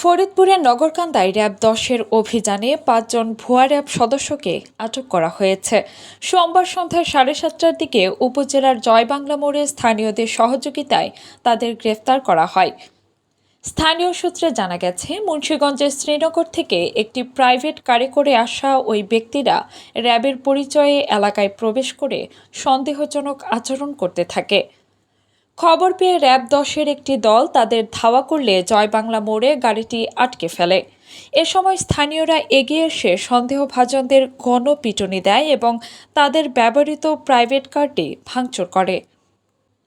ফরিদপুরের নগরকান্দায় র্যাব দশের অভিযানে পাঁচজন ভুয়া র্যাব সদস্যকে আটক করা হয়েছে। সোমবার সন্ধ্যা সাড়ে সাতটার দিকে উপজেলার জয়বাংলা মোড়ে স্থানীয়দের সহযোগিতায় তাদের গ্রেফতার করা হয়। স্থানীয় সূত্রে জানা গেছে, মুন্সীগঞ্জের শ্রীনগর থেকে একটি প্রাইভেট কারে করে আসা ওই ব্যক্তিরা র্যাবের পরিচয়ে এলাকায় প্রবেশ করে সন্দেহজনক আচরণ করতে থাকে। খবর পেয়ে র্যাব দশের একটি দল তাদের ধাওয়া করলে জয়বাংলা মোড়ে গাড়িটি আটকে ফেলে। এ সময় স্থানীয়রা এগিয়ে এসে সন্দেহভাজনদের ঘন পিটুনি দেয় এবং তাদের ব্যবহৃত প্রাইভেট কারটি ভাঙচুর করে।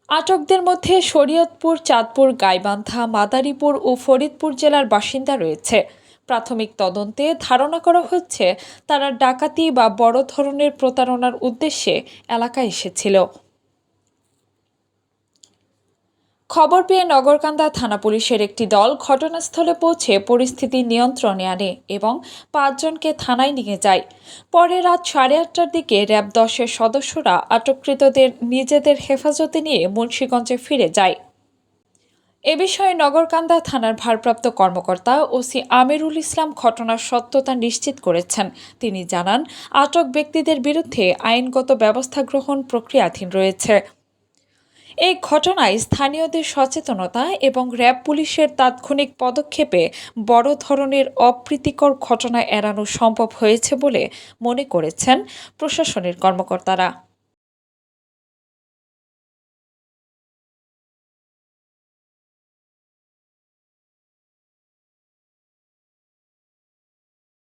আটকদের মধ্যে শরীয়তপুর, চাঁদপুর, গাইবান্ধা, মাদারীপুর ও ফরিদপুর জেলার বাসিন্দা রয়েছে। প্রাথমিক তদন্তে ধারণা করা হচ্ছে, তারা ডাকাতি বা বড় ধরনের প্রতারণার উদ্দেশ্যে এলাকায় এসেছিল। খবর পেয়ে নগরকান্দা থানা পুলিশের একটি দল ঘটনাস্থলে পৌঁছে পরিস্থিতি নিয়ন্ত্রণে আনে এবং পাঁচজনকে থানায় নিয়ে যায়। পরে রাত সাড়ে আটটার দিকে র্যাব দশের সদস্যরা আটককৃতদের নিজেদের হেফাজতে নিয়ে মুন্সীগঞ্জে ফিরে যায়। এ বিষয়ে নগরকান্দা থানার ভারপ্রাপ্ত কর্মকর্তা ওসি আমিরুল ইসলাম ঘটনার সত্যতা নিশ্চিত করেছেন। তিনি জানান, আটক ব্যক্তিদের বিরুদ্ধে আইনগত ব্যবস্থা গ্রহণ প্রক্রিয়াধীন রয়েছে। এই ঘটনায় স্থানীয়দের সচেতনতা এবং র্যাব পুলিশের তাৎক্ষণিক পদক্ষেপে বড় ধরনের অপ্রীতিকর ঘটনা এড়ানো সম্ভব হয়েছে বলে মনে করেছেন প্রশাসনের কর্মকর্তারা।